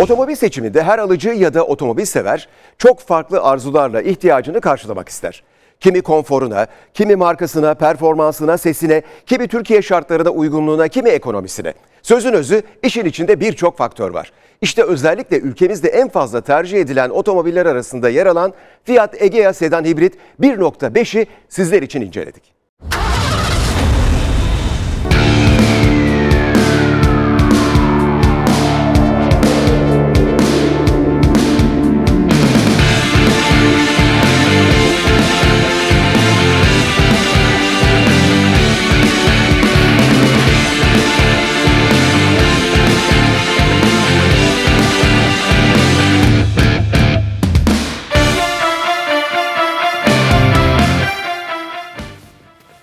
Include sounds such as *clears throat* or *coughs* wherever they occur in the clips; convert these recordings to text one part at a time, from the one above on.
Otomobil seçiminde her alıcı ya da otomobil sever çok farklı arzularla ihtiyacını karşılamak ister. Kimi konforuna, kimi markasına, performansına, sesine, kimi Türkiye şartlarına uygunluğuna, kimi ekonomisine. Sözün özü işin içinde birçok faktör var. İşte özellikle ülkemizde en fazla tercih edilen otomobiller arasında yer alan Fiat Egea Sedan Hibrit 1.5'i sizler için inceledik.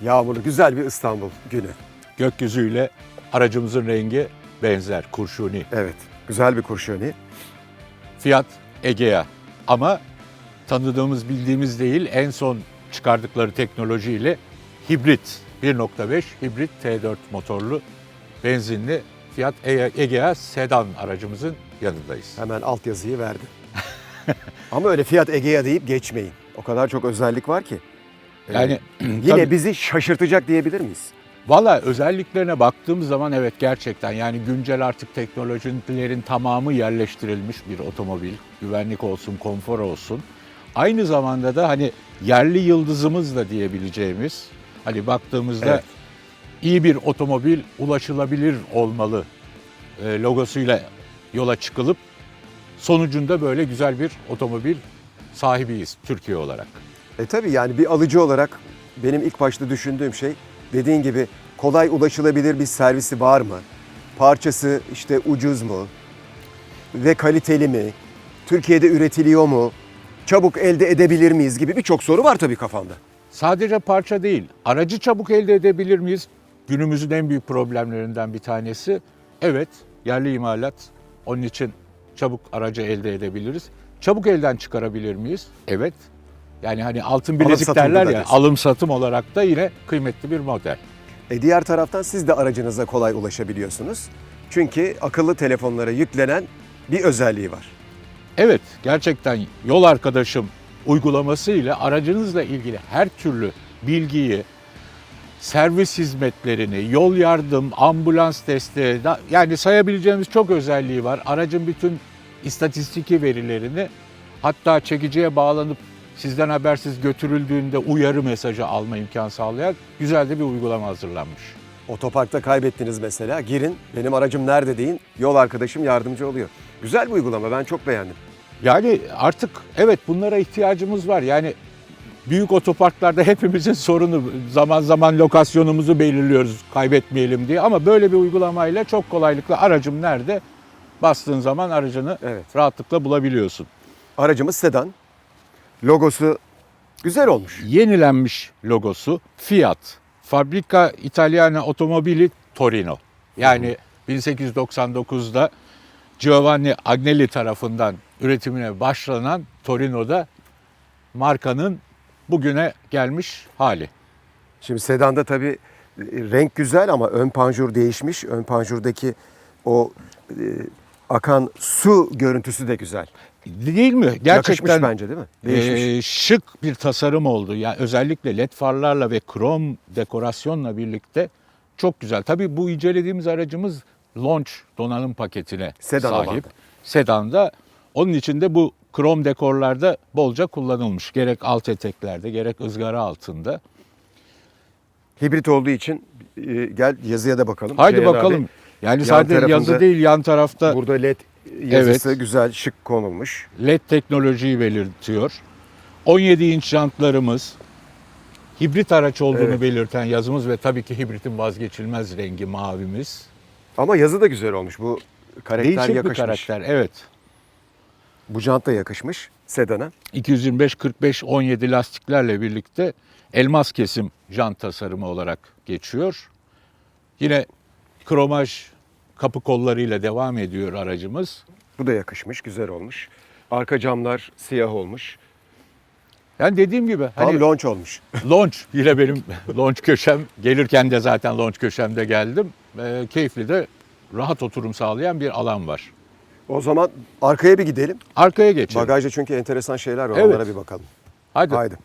Yağmurlu güzel bir İstanbul günü. Gökyüzüyle aracımızın rengi benzer, kurşuni. Evet, güzel bir kurşuni. Fiat Egea ama tanıdığımız, bildiğimiz değil en son çıkardıkları teknolojiyle hibrit 1.5 hibrit T4 motorlu benzinli Fiat Egea sedan aracımızın yanındayız. Hemen altyazıyı verdim. *laughs* Ama öyle Fiat Egea deyip geçmeyin. O kadar çok özellik var ki. Yani *clears throat* Yine tabii- bizi şaşırtacak diyebilir miyiz? Valla özelliklerine baktığımız zaman evet gerçekten yani güncel artık teknolojilerin tamamı yerleştirilmiş bir otomobil. Güvenlik olsun, konfor olsun. Aynı zamanda da hani yerli yıldızımız da diyebileceğimiz hani baktığımızda Evet. iyi bir otomobil ulaşılabilir olmalı e, logosuyla yola çıkılıp sonucunda böyle güzel bir otomobil sahibiyiz Türkiye olarak. E tabii yani bir alıcı olarak benim ilk başta düşündüğüm şey dediğin gibi kolay ulaşılabilir bir servisi var mı? Parçası işte ucuz mu? Ve kaliteli mi? Türkiye'de üretiliyor mu? Çabuk elde edebilir miyiz gibi birçok soru var tabii kafamda. Sadece parça değil, aracı çabuk elde edebilir miyiz? Günümüzün en büyük problemlerinden bir tanesi. Evet, yerli imalat. Onun için çabuk aracı elde edebiliriz. Çabuk elden çıkarabilir miyiz? Evet. Yani hani altın bilezik satımda derler ya, alım satım olarak da yine kıymetli bir model. E diğer taraftan siz de aracınıza kolay ulaşabiliyorsunuz. Çünkü akıllı telefonlara yüklenen bir özelliği var. Evet, gerçekten yol arkadaşım uygulaması ile aracınızla ilgili her türlü bilgiyi, servis hizmetlerini, yol yardım, ambulans desteği, yani sayabileceğimiz çok özelliği var. Aracın bütün istatistiki verilerini hatta çekiciye bağlanıp sizden habersiz götürüldüğünde uyarı mesajı alma imkanı sağlayan güzel de bir uygulama hazırlanmış. Otoparkta kaybettiniz mesela. Girin benim aracım nerede deyin. Yol arkadaşım yardımcı oluyor. Güzel bir uygulama ben çok beğendim. Yani artık evet bunlara ihtiyacımız var. Yani büyük otoparklarda hepimizin sorunu zaman zaman lokasyonumuzu belirliyoruz kaybetmeyelim diye ama böyle bir uygulamayla çok kolaylıkla aracım nerede bastığın zaman aracını Evet. rahatlıkla bulabiliyorsun. Aracımız sedan. Logosu güzel olmuş. Yenilenmiş logosu Fiat. Fabrika Italiana Automobili Torino. Yani 1899'da Giovanni Agnelli tarafından üretimine başlanan Torino'da markanın bugüne gelmiş hali. Şimdi sedanda tabii e, renk güzel ama ön panjur değişmiş. Ön panjurdaki o e, akan su görüntüsü de güzel. Değil mi? Yakışmış Gerçekten bence değil mi? Değişmiş. e, şık bir tasarım oldu. Yani özellikle led farlarla ve krom dekorasyonla birlikte çok güzel. Tabii bu incelediğimiz aracımız launch donanım paketine Sedan sahip. olanda. Sedanda. Onun için de bu krom dekorlarda bolca kullanılmış. Gerek alt eteklerde gerek ızgara altında. Hibrit olduğu için e, gel yazıya da bakalım. Haydi Ceyhan abi, bakalım. Yani yan sadece yazı değil yan tarafta Burada led yazısı güzel şık konulmuş. LED teknolojiyi belirtiyor. 17 inç jantlarımız, hibrit araç olduğunu Evet. belirten yazımız ve tabii ki hibritin vazgeçilmez rengi mavimiz. Ama yazı da güzel olmuş. Bu karakter Değişik bir yakışmış. karakter, evet. Bu jant da yakışmış sedana. 225 45 17 lastiklerle birlikte elmas kesim jant tasarımı olarak geçiyor. Yine kromaj kapı kollarıyla devam ediyor aracımız. Bu da yakışmış, güzel olmuş. Arka camlar siyah olmuş. Yani dediğim gibi Tam hani launch olmuş. *laughs* Launch yine benim launch köşem. Gelirken de zaten launch köşemde geldim. Ee, keyifli de rahat oturum sağlayan bir alan var. O zaman arkaya bir gidelim. Arkaya geçelim. Bagajda çünkü enteresan şeyler var. Evet. Onlara bir bakalım. Hadi. Haydi.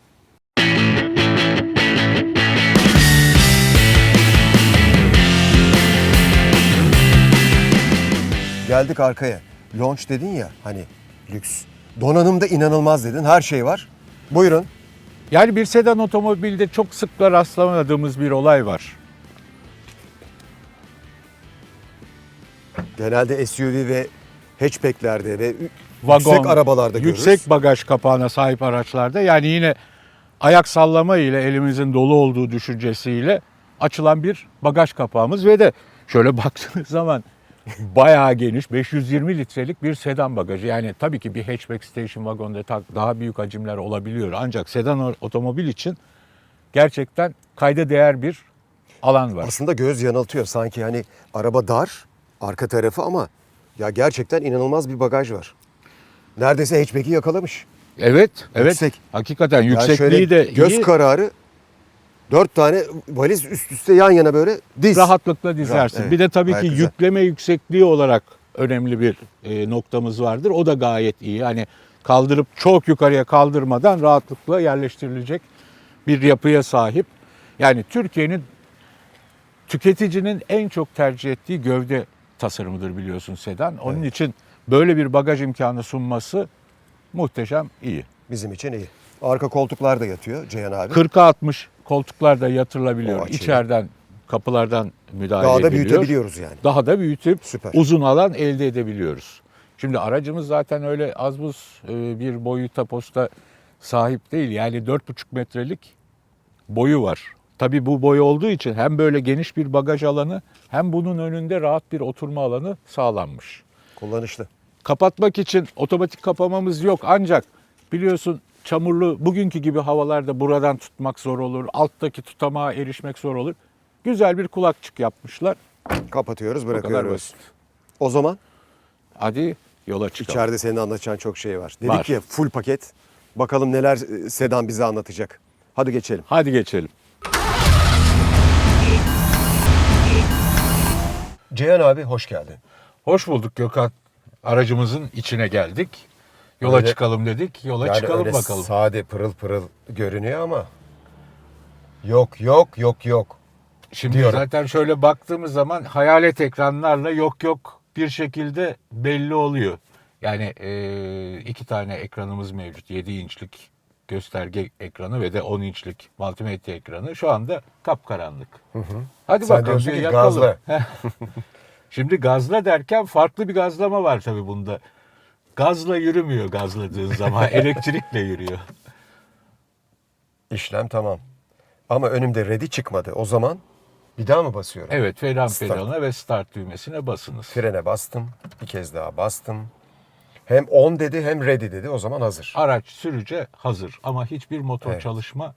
Geldik arkaya. Launch dedin ya hani lüks. Donanımda inanılmaz dedin. Her şey var. Buyurun. Yani bir sedan otomobilde çok sıkla rastlamadığımız bir olay var. Genelde SUV ve hatchbacklerde ve Vagon, yüksek arabalarda görürüz. Yüksek bagaj kapağına sahip araçlarda yani yine ayak sallama ile elimizin dolu olduğu düşüncesiyle açılan bir bagaj kapağımız ve de şöyle *laughs* baktığınız zaman bayağı geniş 520 litrelik bir sedan bagajı. Yani tabii ki bir hatchback station wagon'da ta- daha büyük hacimler olabiliyor. Ancak sedan otomobil için gerçekten kayda değer bir alan var. Aslında göz yanıltıyor. Sanki hani araba dar, arka tarafı ama ya gerçekten inanılmaz bir bagaj var. Neredeyse hatchback'i yakalamış. Evet, evet. Yüksek. Hakikaten Yani yüksekliği şöyle de göz iyi. kararı dört tane valiz üst üste yan yana böyle diz. rahatlıkla dizersin. evet. Bir de tabii Gayet ki güzel. yükleme yüksekliği olarak önemli bir e, noktamız vardır. O da gayet iyi. Hani kaldırıp çok yukarıya kaldırmadan rahatlıkla yerleştirilecek bir yapıya sahip. Yani Türkiye'nin tüketicinin en çok tercih ettiği gövde tasarımıdır biliyorsun sedan. Onun için böyle bir bagaj imkanı sunması muhteşem iyi. Bizim için iyi. Arka koltuklar da yatıyor Ceyhan abi. 40'a 60 koltuklar da yatırılabiliyor. İçeriden kapılardan müdahale Daha da ediliyor. büyütebiliyoruz yani. daha da büyütüp Süper. uzun alan elde edebiliyoruz. Şimdi aracımız zaten öyle az buz e, bir boyuta posta sahip değil. Yani 4,5 metrelik boyu var. Tabii bu boy olduğu için hem böyle geniş bir bagaj alanı hem bunun önünde rahat bir oturma alanı sağlanmış. Kullanışlı. Kapatmak için otomatik kapamamız yok ancak biliyorsun çamurlu bugünkü gibi havalarda buradan tutmak zor olur. Alttaki tutamağa erişmek zor olur. Güzel bir kulakçık yapmışlar. Kapatıyoruz bırakıyoruz. O zaman Hadi yola çıkalım. içeride senin anlatacağın çok şey var. Dedik Var. ya full paket. Bakalım neler e, sedan bize anlatacak. Hadi geçelim. Hadi geçelim. Ceyhan abi hoş geldin. Hoş bulduk Gökhan. Aracımızın içine geldik. Yola Öyle- çıkalım dedik. Yola Yani çıkalım öyle bakalım. sade pırıl pırıl görünüyor ama yok yok yok yok. Şimdi diyorum. zaten şöyle baktığımız zaman hayalet ekranlarla yok yok bir şekilde belli oluyor. Yani e, iki tane ekranımız mevcut. 7 inçlik gösterge ekranı ve de 10 inçlik multimedya ekranı. Şu anda kapkaranlık. Hadi Sen bakalım bir yakalım. gazla. *laughs* Şimdi gazla derken farklı bir gazlama var tabii bunda. Gazla yürümüyor gazladığın zaman. *laughs* elektrikle yürüyor. İşlem tamam. Ama önümde ready çıkmadı. O zaman bir daha mı basıyorum? Evet fren Start. pedalına ve start düğmesine basınız. Frene bastım. Bir kez daha bastım. Hem on dedi hem ready dedi. O zaman hazır. Araç sürüce hazır ama hiçbir motor Evet. çalışma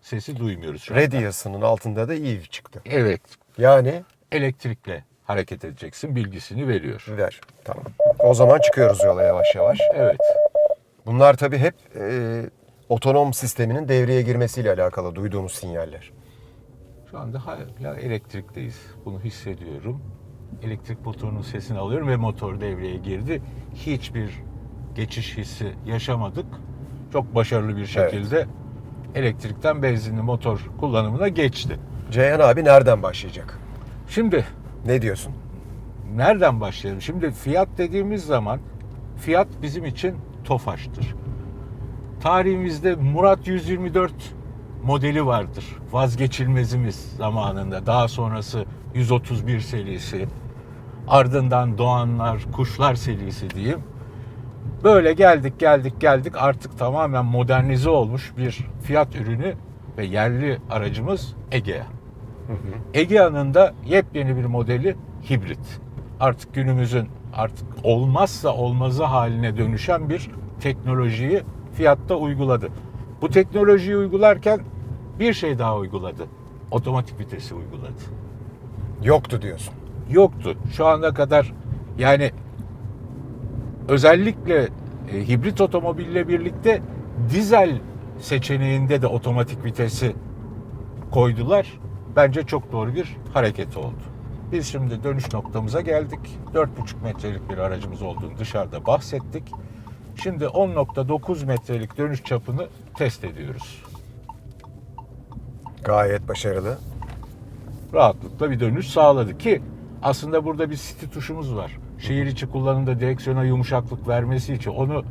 sesi duymuyoruz şu anda. Altında da Eve çıktı. Evet Yani elektrikle hareket edeceksin bilgisini veriyor. ver. Tamam. O zaman çıkıyoruz yola yavaş yavaş. Evet. Bunlar tabii hep e, otonom sisteminin devreye girmesiyle alakalı duyduğumuz sinyaller. Şu anda hala elektrikteyiz. Bunu hissediyorum. Elektrik motorunun sesini alıyorum ve motor devreye girdi. Hiçbir geçiş hissi yaşamadık. Çok başarılı bir şekilde elektrikten benzinli motor kullanımına geçti. Ceyhan abi nereden başlayacak? Şimdi Ne diyorsun? nereden başlayalım? Şimdi fiyat dediğimiz zaman fiyat bizim için TOFAŞ'tır. Tarihimizde Murat 124 modeli vardır. Vazgeçilmezimiz zamanında. Daha sonrası 131 serisi. Ardından Doğanlar, Kuşlar serisi diyeyim. Böyle geldik geldik geldik artık tamamen modernize olmuş bir fiyat ürünü ve yerli aracımız Egea. Egea'nın da yepyeni bir modeli hibrit. Artık günümüzün artık olmazsa olmazı haline dönüşen bir teknolojiyi fiyatta uyguladı. Bu teknolojiyi uygularken bir şey daha uyguladı. Otomatik vitesi uyguladı. Yoktu diyorsun. Yoktu. Şu ana kadar yani özellikle e, hibrit otomobille birlikte dizel seçeneğinde de otomatik vitesi koydular. Bence çok doğru bir hareket oldu. Biz şimdi dönüş noktamıza geldik. 4,5 metrelik bir aracımız olduğunu dışarıda bahsettik. Şimdi 10.9 metrelik dönüş çapını test ediyoruz. Gayet başarılı. Rahatlıkla bir dönüş sağladı ki aslında burada bir city tuşumuz var. Şehir içi kullanımda direksiyona yumuşaklık vermesi için onu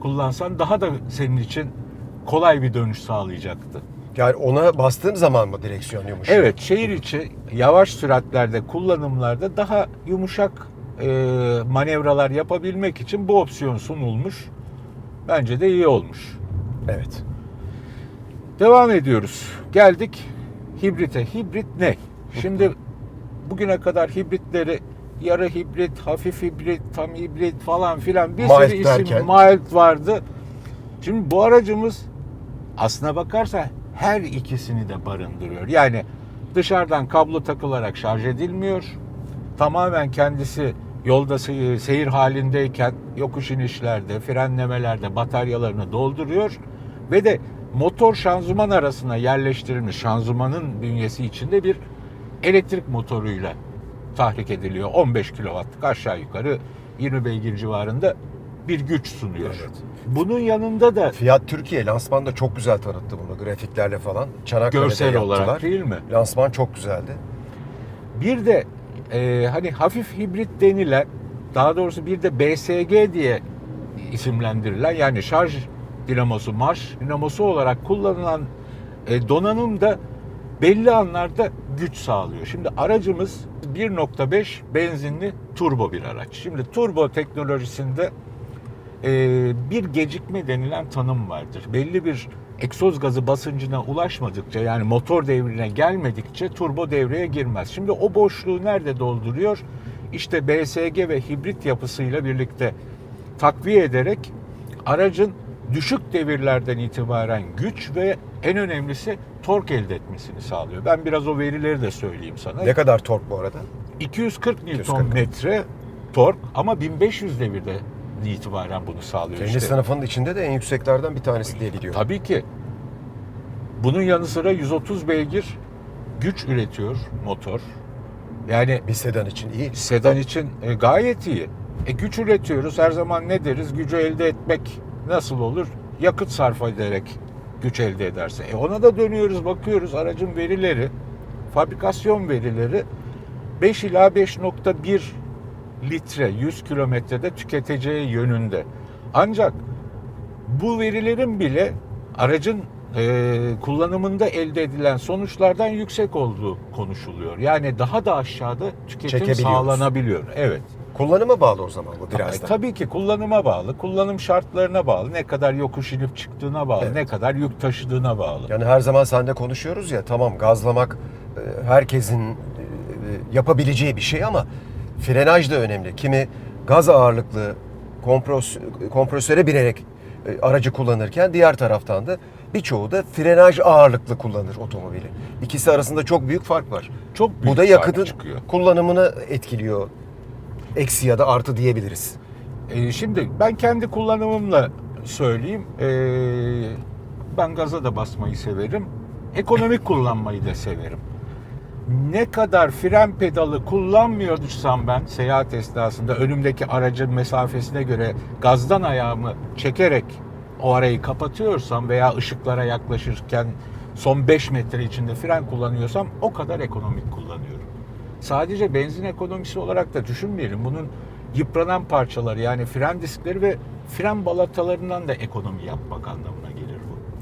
kullansan daha da senin için kolay bir dönüş sağlayacaktı. Yani ona bastığın zaman mı direksiyon yumuşuyor? Evet, şehir içi yavaş süratlerde kullanımlarda daha yumuşak e, manevralar yapabilmek için bu opsiyon sunulmuş. Bence de iyi olmuş. Evet. Devam ediyoruz. Geldik hibrite. Hibrit ne? Şimdi bugüne kadar hibritleri yarı hibrit, hafif hibrit, tam hibrit falan filan bir Mild sürü isim derken? mild vardı. Şimdi bu aracımız aslına bakarsa her ikisini de barındırıyor. Yani dışarıdan kablo takılarak şarj edilmiyor. Tamamen kendisi yolda se- seyir halindeyken yokuş inişlerde, frenlemelerde bataryalarını dolduruyor ve de motor şanzıman arasına yerleştirilmiş şanzımanın bünyesi içinde bir elektrik motoruyla tahrik ediliyor. 15 kW'lık aşağı yukarı 20 beygir civarında bir güç sunuyor. Evet. Bunun yanında da Fiyat Türkiye lansmanda çok güzel tanıttı bunu grafiklerle falan. Çanakkale'de görsel yaptılar. olarak değil mi? Lansman çok güzeldi. Bir de e, hani hafif hibrit denilen daha doğrusu bir de BSG diye isimlendirilen yani şarj dinamosu, marş dinamosu olarak kullanılan e, donanım da belli anlarda güç sağlıyor. Şimdi aracımız 1.5 benzinli turbo bir araç. Şimdi turbo teknolojisinde bir gecikme denilen tanım vardır. Belli bir egzoz gazı basıncına ulaşmadıkça yani motor devrine gelmedikçe turbo devreye girmez. Şimdi o boşluğu nerede dolduruyor? İşte BSG ve hibrit yapısıyla birlikte takviye ederek aracın düşük devirlerden itibaren güç ve en önemlisi tork elde etmesini sağlıyor. Ben biraz o verileri de söyleyeyim sana. Ne kadar tork bu arada? 240 Nm 240. metre tork ama 1500 devirde itibaren bunu sağlıyor. Kendi işte. sınıfının içinde de en yükseklerden bir tanesi diye biliyorum. Tabii ki. Bunun yanı sıra 130 beygir güç üretiyor motor. Yani Bir sedan için iyi. sedan için e, gayet iyi. E, güç üretiyoruz. Her zaman ne deriz? Gücü elde etmek nasıl olur? Yakıt sarf ederek güç elde ederse. E, ona da dönüyoruz, bakıyoruz aracın verileri, fabrikasyon verileri 5 ila 5.1 litre 100 kilometrede tüketeceği yönünde. Ancak bu verilerin bile aracın e, kullanımında elde edilen sonuçlardan yüksek olduğu konuşuluyor. Yani daha da aşağıda tüketim sağlanabiliyor. Evet. Kullanıma bağlı o zaman bu biraz E, da. tabii ki kullanıma bağlı, kullanım şartlarına bağlı, ne kadar yokuş inip çıktığına bağlı, Evet. ne kadar yük taşıdığına bağlı. Yani her zaman seninle konuşuyoruz ya tamam gazlamak e, herkesin e, yapabileceği bir şey ama frenaj da önemli. Kimi gaz ağırlıklı kompres, kompresöre binerek e, aracı kullanırken diğer taraftan da birçoğu da frenaj ağırlıklı kullanır otomobili. İkisi arasında çok büyük fark var. Çok büyük Bu da yakıtın çıkıyor. kullanımını etkiliyor. Eksi ya da artı diyebiliriz. E, şimdi ben kendi kullanımımla söyleyeyim. E, ben gaza da basmayı severim. Ekonomik kullanmayı da severim. Ne kadar fren pedalı kullanmıyorduysam ben seyahat esnasında önümdeki aracın mesafesine göre gazdan ayağımı çekerek o arayı kapatıyorsam veya ışıklara yaklaşırken son 5 metre içinde fren kullanıyorsam o kadar ekonomik kullanıyorum. Sadece benzin ekonomisi olarak da düşünmeyelim. Bunun yıpranan parçaları yani fren diskleri ve fren balatalarından da ekonomi yapmak anlamına.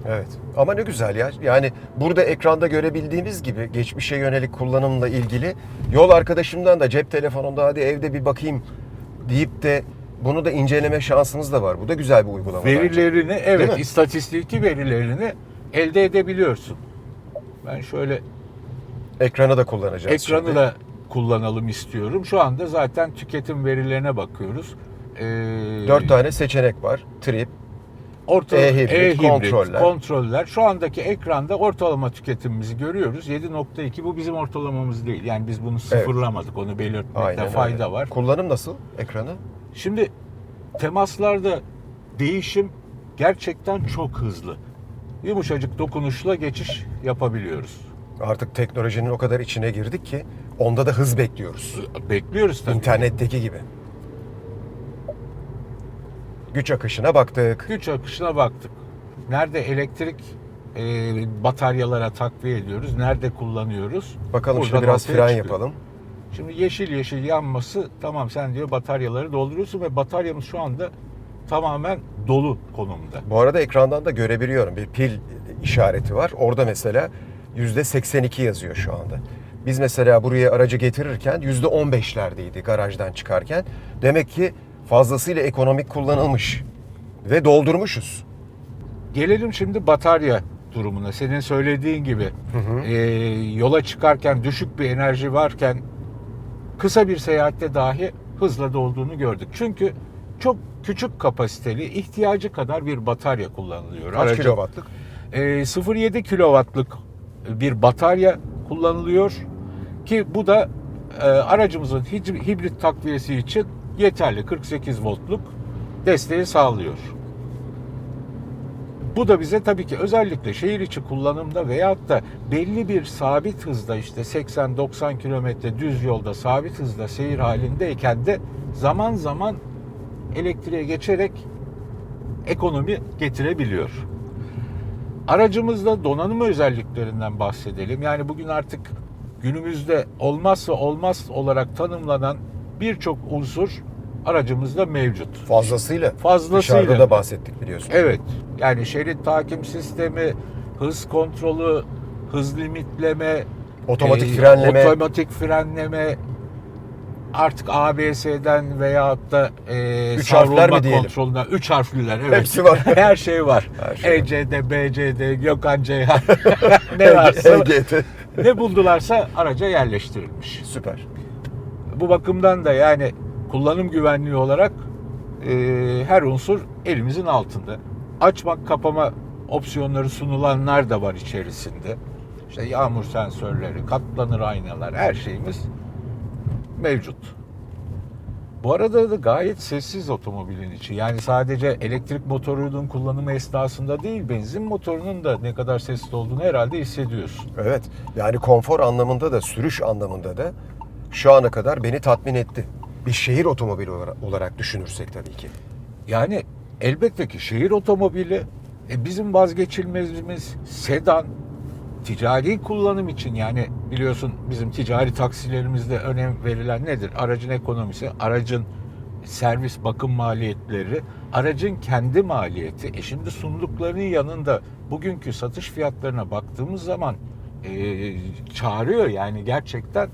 Evet. Ama ne güzel ya. Yani burada ekranda görebildiğimiz gibi geçmişe yönelik kullanımla ilgili yol arkadaşımdan da cep telefonunda hadi evde bir bakayım deyip de bunu da inceleme şansınız da var. Bu da güzel bir uygulama bence. Verilerini Değil evet mi? istatistiki verilerini elde edebiliyorsun. Ben şöyle Ekranı da kullanacağız ekranı şimdi. da kullanalım istiyorum. Şu anda zaten tüketim verilerine bakıyoruz. Ee, Dört tane seçenek var. Trip, Orta, E-hibrit, e-hibrit, kontroller. kontroller. Şu andaki ekranda ortalama tüketimimizi görüyoruz. 7.2 bu bizim ortalamamız değil. Yani biz bunu sıfırlamadık. Onu belirtmekte aynen fayda öyle. var. Kullanım nasıl ekranı? Şimdi temaslarda değişim gerçekten çok hızlı. Yumuşacık dokunuşla geçiş yapabiliyoruz. Artık teknolojinin o kadar içine girdik ki onda da hız bekliyoruz. Bekliyoruz tabii. İnternetteki gibi. Güç akışına baktık. Güç akışına baktık. Nerede elektrik e, bataryalara takviye ediyoruz, nerede kullanıyoruz? Bakalım Buradan şimdi biraz fren çıkıyor. yapalım. Şimdi yeşil yeşil yanması tamam sen diyor bataryaları dolduruyorsun ve bataryamız şu anda tamamen dolu konumda. Bu arada ekrandan da görebiliyorum bir pil işareti var. Orada mesela %82 yazıyor şu anda. Biz mesela buraya aracı getirirken %15'lerdeydi garajdan çıkarken. Demek ki fazlasıyla ekonomik kullanılmış ve doldurmuşuz. Gelelim şimdi batarya durumuna. Senin söylediğin gibi e, yola çıkarken düşük bir enerji varken kısa bir seyahatte dahi hızla dolduğunu gördük. Çünkü çok küçük kapasiteli ihtiyacı kadar bir batarya kullanılıyor. Kaç Aracın. kilowattlık? E, 0.7 kilowattlık bir batarya kullanılıyor ki bu da e, aracımızın hib- hibrit takviyesi için yeterli 48 voltluk desteği sağlıyor. Bu da bize tabii ki özellikle şehir içi kullanımda veyahut da belli bir sabit hızda işte 80-90 kilometre düz yolda sabit hızda seyir halindeyken de zaman zaman elektriğe geçerek ekonomi getirebiliyor. Aracımızda donanım özelliklerinden bahsedelim. Yani bugün artık günümüzde olmazsa olmaz olarak tanımlanan birçok unsur aracımızda mevcut. Fazlasıyla. Fazlasıyla. Dışarıda da bahsettik biliyorsun. Evet. Yani şerit takip sistemi, hız kontrolü, hız limitleme, Otomatik e, frenleme. otomatik frenleme, artık ABS'den veyahut da e, Üç savrulma diyelim? kontrolünden üç harfliler evet. Hepsi var. *laughs* Her şey var. Her şey. ECD, BCD, Gökhan Ceyhan *laughs* *laughs* ne varsa EGT. ne buldularsa araca yerleştirilmiş. Süper. Bu bakımdan da yani kullanım güvenliği olarak e, her unsur elimizin altında. Açmak kapama opsiyonları sunulanlar da var içerisinde. İşte yağmur sensörleri, katlanır aynalar her şeyimiz mevcut. Bu arada da gayet sessiz otomobilin içi. Yani sadece elektrik motorunun kullanımı esnasında değil, benzin motorunun da ne kadar sessiz olduğunu herhalde hissediyorsun. Evet. Yani konfor anlamında da sürüş anlamında da şu ana kadar beni tatmin etti. Bir şehir otomobili olarak, düşünürsek tabii ki. Yani elbette ki şehir otomobili e, bizim vazgeçilmezimiz sedan ticari kullanım için yani biliyorsun bizim ticari taksilerimizde önem verilen nedir? Aracın ekonomisi, aracın servis bakım maliyetleri, aracın kendi maliyeti. E şimdi sunduklarının yanında bugünkü satış fiyatlarına baktığımız zaman e, çağırıyor yani gerçekten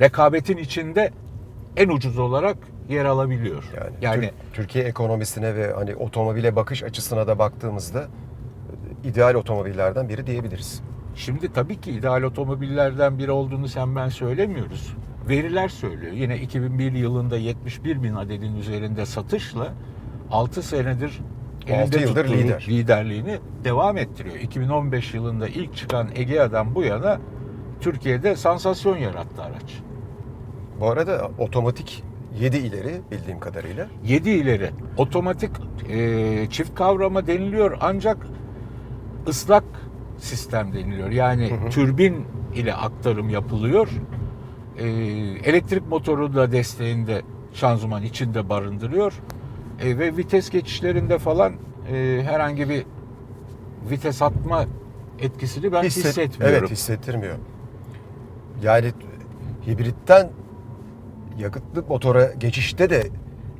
rekabetin içinde en ucuz olarak yer alabiliyor. Yani, yani Tür- Türkiye ekonomisine ve hani otomobile bakış açısına da baktığımızda e, ideal otomobillerden biri diyebiliriz. Şimdi tabii ki ideal otomobillerden biri olduğunu sen ben söylemiyoruz. Veriler söylüyor. Yine 2001 yılında 71 bin adedin üzerinde satışla 6 senedir Altı elinde yıldır tuttuğu lider. liderliğini devam ettiriyor. 2015 yılında ilk çıkan Egea'dan bu yana Türkiye'de sansasyon yarattı araç. Bu arada otomatik 7 ileri bildiğim kadarıyla. 7 ileri otomatik e, çift kavrama deniliyor ancak ıslak sistem deniliyor. Yani türbin ile aktarım yapılıyor. E, elektrik motoru da desteğinde şanzıman içinde barındırıyor. E, ve vites geçişlerinde falan e, herhangi bir vites atma etkisini ben Hisset- hissetmiyorum. Evet hissettirmiyor. Yani hibritten yakıtlı motora geçişte de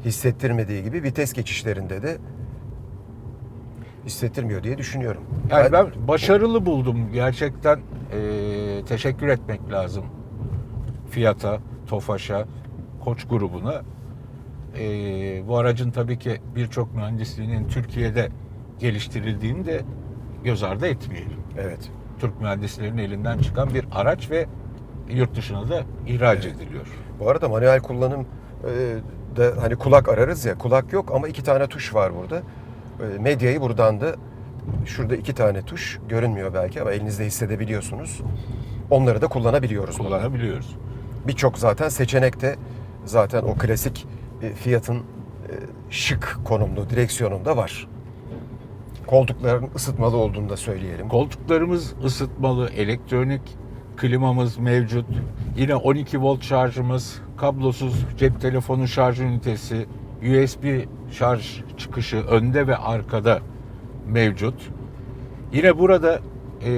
hissettirmediği gibi vites geçişlerinde de hissettirmiyor diye düşünüyorum. Yani ben başarılı buldum gerçekten. Ee, teşekkür etmek lazım Fiat'a, Tofaş'a, Koç grubuna. Ee, bu aracın tabii ki birçok mühendisliğinin Türkiye'de geliştirildiğini de göz ardı etmeyelim. Evet. Türk mühendislerinin elinden çıkan bir araç ve yurt dışına da ihraç ediliyor. Bu arada manuel kullanım e, da hani kulak ararız ya kulak yok ama iki tane tuş var burada. E, medyayı buradan da şurada iki tane tuş görünmüyor belki ama elinizde hissedebiliyorsunuz. Onları da kullanabiliyoruz. Kullanabiliyoruz. Birçok zaten seçenekte zaten o klasik e, Fiat'ın e, şık konumlu direksiyonunda var. Koltukların ısıtmalı olduğunu da söyleyelim. Koltuklarımız ısıtmalı, elektronik klimamız mevcut. Yine 12 volt şarjımız, kablosuz cep telefonu şarj ünitesi, USB şarj çıkışı önde ve arkada mevcut. Yine burada e,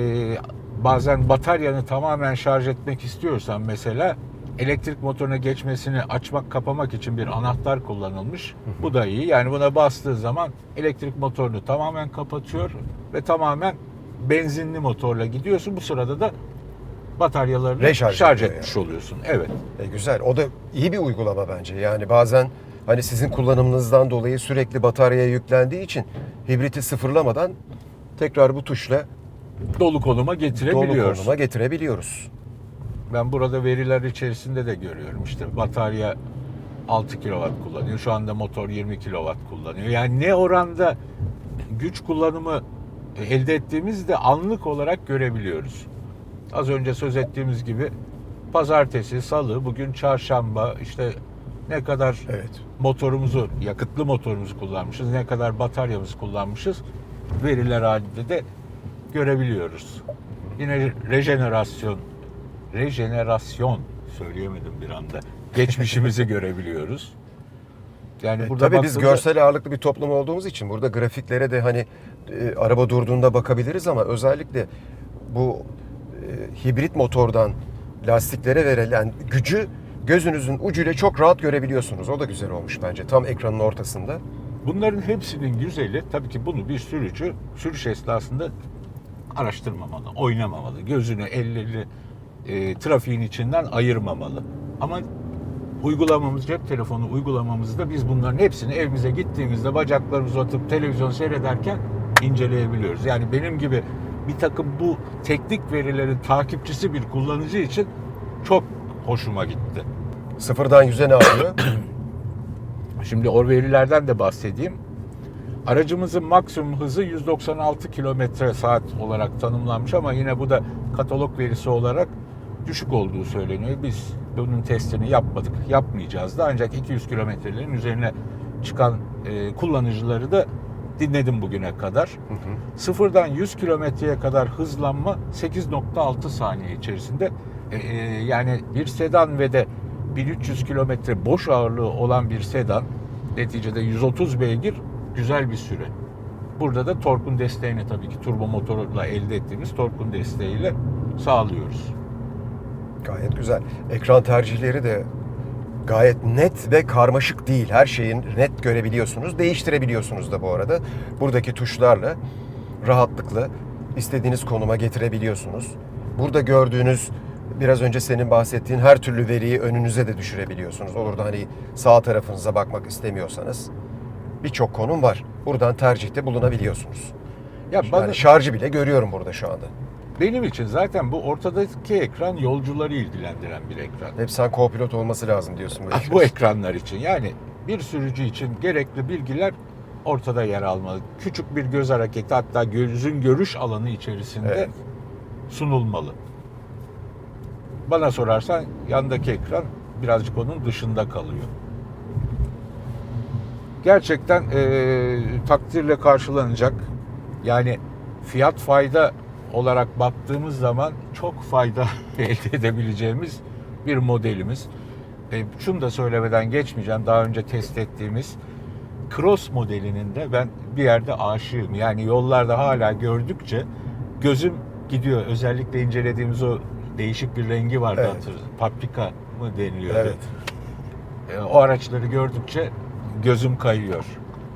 bazen bataryanı tamamen şarj etmek istiyorsan mesela elektrik motoruna geçmesini açmak kapamak için bir anahtar kullanılmış. Bu da iyi. Yani buna bastığı zaman elektrik motorunu tamamen kapatıyor ve tamamen benzinli motorla gidiyorsun. Bu sırada da bataryalarını Reşarj şarj ediyor etmiş oluyorsun. Evet. E, güzel. O da iyi bir uygulama bence. Yani bazen hani sizin kullanımınızdan dolayı sürekli bataryaya yüklendiği için hibriti sıfırlamadan tekrar bu tuşla Dolu konuma dolu konuma getirebiliyoruz. Ben burada veriler içerisinde de görüyorum. İşte batarya 6 kW kullanıyor. Şu anda motor 20 kW kullanıyor. Yani ne oranda güç kullanımı elde ettiğimizi anlık olarak görebiliyoruz. Az önce söz ettiğimiz gibi pazartesi, salı, bugün çarşamba işte ne kadar Evet. motorumuzu, yakıtlı motorumuzu kullanmışız, ne kadar bataryamızı kullanmışız veriler halinde de görebiliyoruz. Yine rejenerasyon, rejenerasyon söyleyemedim bir anda. Geçmişimizi *laughs* görebiliyoruz. Yani E, burada Tabii biz baktığında- görsel ağırlıklı bir toplum olduğumuz için burada grafiklere de hani e, araba durduğunda bakabiliriz ama özellikle bu hibrit motordan lastiklere verilen gücü gözünüzün ucuyla çok rahat görebiliyorsunuz. O da güzel olmuş bence tam ekranın ortasında. Bunların hepsinin güzeli tabii ki bunu bir sürücü sürüş esnasında araştırmamalı, oynamamalı. Gözünü, elleri e, trafiğin içinden ayırmamalı. Ama uygulamamız, cep telefonu uygulamamızda biz bunların hepsini evimize gittiğimizde bacaklarımızı atıp televizyon seyrederken inceleyebiliyoruz. Yani benim gibi bir takım bu teknik verilerin takipçisi bir kullanıcı için çok hoşuma gitti. Sıfırdan yüze ne alıyor? *coughs* Şimdi o verilerden de bahsedeyim. Aracımızın maksimum hızı 196 kilometre saat olarak tanımlanmış ama yine bu da katalog verisi olarak düşük olduğu söyleniyor. Biz bunun testini yapmadık, yapmayacağız da ancak 200 kilometrelerin üzerine çıkan e, kullanıcıları da dinledim bugüne kadar. Sıfırdan 100 kilometreye kadar hızlanma 8.6 saniye içerisinde. E, e, yani bir sedan ve de 1300 kilometre boş ağırlığı olan bir sedan neticede 130 beygir güzel bir süre. Burada da torkun desteğini tabii ki turbo motorla elde ettiğimiz torkun desteğiyle sağlıyoruz. Gayet güzel. Ekran tercihleri de gayet net ve karmaşık değil. Her şeyin net görebiliyorsunuz. Değiştirebiliyorsunuz da bu arada. Buradaki tuşlarla rahatlıkla istediğiniz konuma getirebiliyorsunuz. Burada gördüğünüz biraz önce senin bahsettiğin her türlü veriyi önünüze de düşürebiliyorsunuz. Olur da hani sağ tarafınıza bakmak istemiyorsanız birçok konum var. Buradan tercihte bulunabiliyorsunuz. Ya bana, Yani şarjı bile görüyorum burada şu anda. Benim için zaten bu ortadaki ekran yolcuları ilgilendiren bir ekran. Hep sen co-pilot olması lazım diyorsun. bu Ah, bu ekranlar için yani bir sürücü için gerekli bilgiler ortada yer almalı. Küçük bir göz hareketi hatta gözün görüş alanı içerisinde Evet. sunulmalı. Bana sorarsan yandaki ekran birazcık onun dışında kalıyor. Gerçekten eee, takdirle karşılanacak. Yani fiyat fayda olarak baktığımız zaman çok fayda *laughs* elde edebileceğimiz bir modelimiz. E, şunu da söylemeden geçmeyeceğim. Daha önce test ettiğimiz Cross modelinin de ben bir yerde aşığım. Yani yollarda hala gördükçe gözüm gidiyor. Özellikle incelediğimiz o değişik bir rengi vardı Evet. hatırlıyorum. Paprika mı deniliyordu? Evet. E, o araçları gördükçe gözüm kayıyor.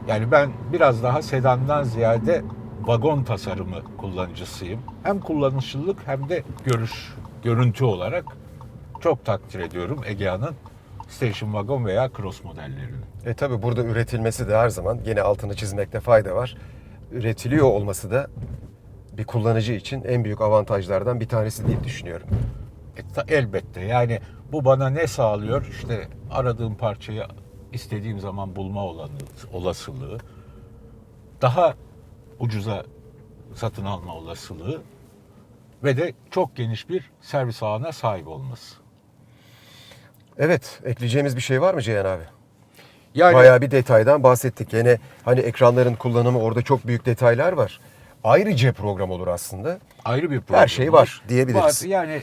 Yani ben biraz daha sedandan ziyade vagon tasarımı kullanıcısıyım. Hem kullanışlılık hem de görüş, görüntü olarak çok takdir ediyorum Egea'nın station wagon veya cross modellerini. E tabi burada üretilmesi de her zaman yine altını çizmekte fayda var. Üretiliyor olması da bir kullanıcı için en büyük avantajlardan bir tanesi diye düşünüyorum. E, ta- elbette yani bu bana ne sağlıyor? İşte aradığım parçayı istediğim zaman bulma olanı, olasılığı, daha ucuza satın alma olasılığı ve de çok geniş bir servis ağına sahip olması. Evet, ekleyeceğimiz bir şey var mı Ceyhan abi? Yani Bayağı bir detaydan bahsettik. Yine hani ekranların kullanımı orada çok büyük detaylar var. Ayrıca program olur aslında. ayrı bir problem. Her şey var diyebiliriz. Var. Yani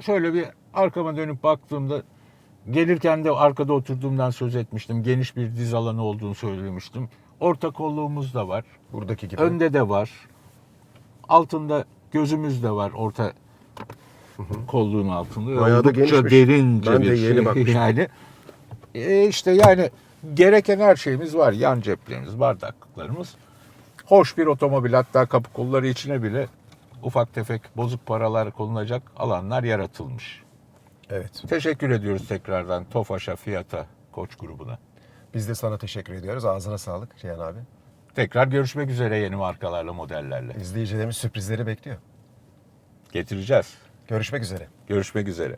şöyle bir arkama dönüp baktığımda gelirken de arkada oturduğumdan söz etmiştim. Geniş bir diz alanı olduğunu söylemiştim. Orta kolluğumuz da var. Buradaki gibi. Önde de var. Altında gözümüz de var orta kolluğun altında. Bayağı da genişmiş. derince Ben de bir yeni şey. bakmıştım. *laughs* Yani e, işte yani gereken her şeyimiz var. Yan ceplerimiz, bardaklıklarımız. Hoş bir otomobil hatta kapı kolları içine bile ufak tefek bozuk paralar konulacak alanlar yaratılmış. Evet. Teşekkür ediyoruz tekrardan Tofaş'a, Fiyat'a, Koç grubuna. Biz de sana teşekkür ediyoruz. Ağzına sağlık Cihan abi. Tekrar görüşmek üzere yeni markalarla, modellerle. İzleyicilerimiz sürprizleri bekliyor. Getireceğiz. Görüşmek üzere. Görüşmek üzere.